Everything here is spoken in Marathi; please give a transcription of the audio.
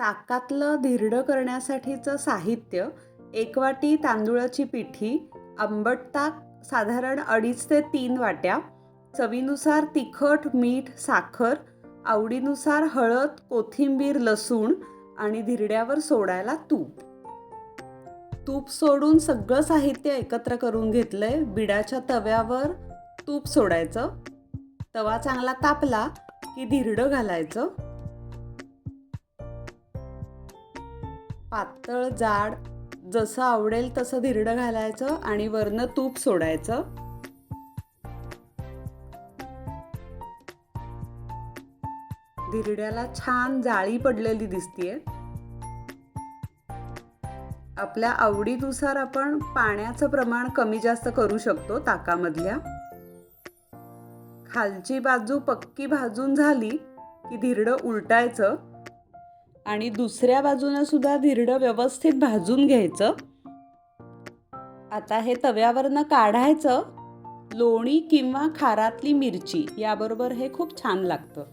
ताकातलं धिरडं करण्यासाठीचं साहित्य एक वाटी तांदूळाची पिठी आंबट ताक साधारण अडीच ते तीन वाट्या चवीनुसार तिखट मीठ साखर आवडीनुसार हळद कोथिंबीर लसूण आणि धिरड्यावर सोडायला तूप. तूप सोडून सगळं साहित्य एकत्र करून घेतलंय बिडाच्या तव्यावर तूप सोडायचं. तवा चांगला तापला की धिरडं घालायचं. पातळ जाड जसं आवडेल तसं धिरडं घालायचं आणि वरनं तूप सोडायचं. धिरड्याला छान जाळी पडलेली दिसतीये. आपल्या आवडीनुसार आपण पाण्याचं प्रमाण कमी जास्त करू शकतो ताकामधल्या. खालची बाजू पक्की भाजून झाली की धिरडं उलटायचं. आणि दुसऱ्या बाजूनं सुद्धा धिरडं व्यवस्थित भाजून घ्यायचं. आता हे तव्यावरनं काढायचं. लोणी किंवा खारातली मिरची याबरोबर हे खूप छान लागतं.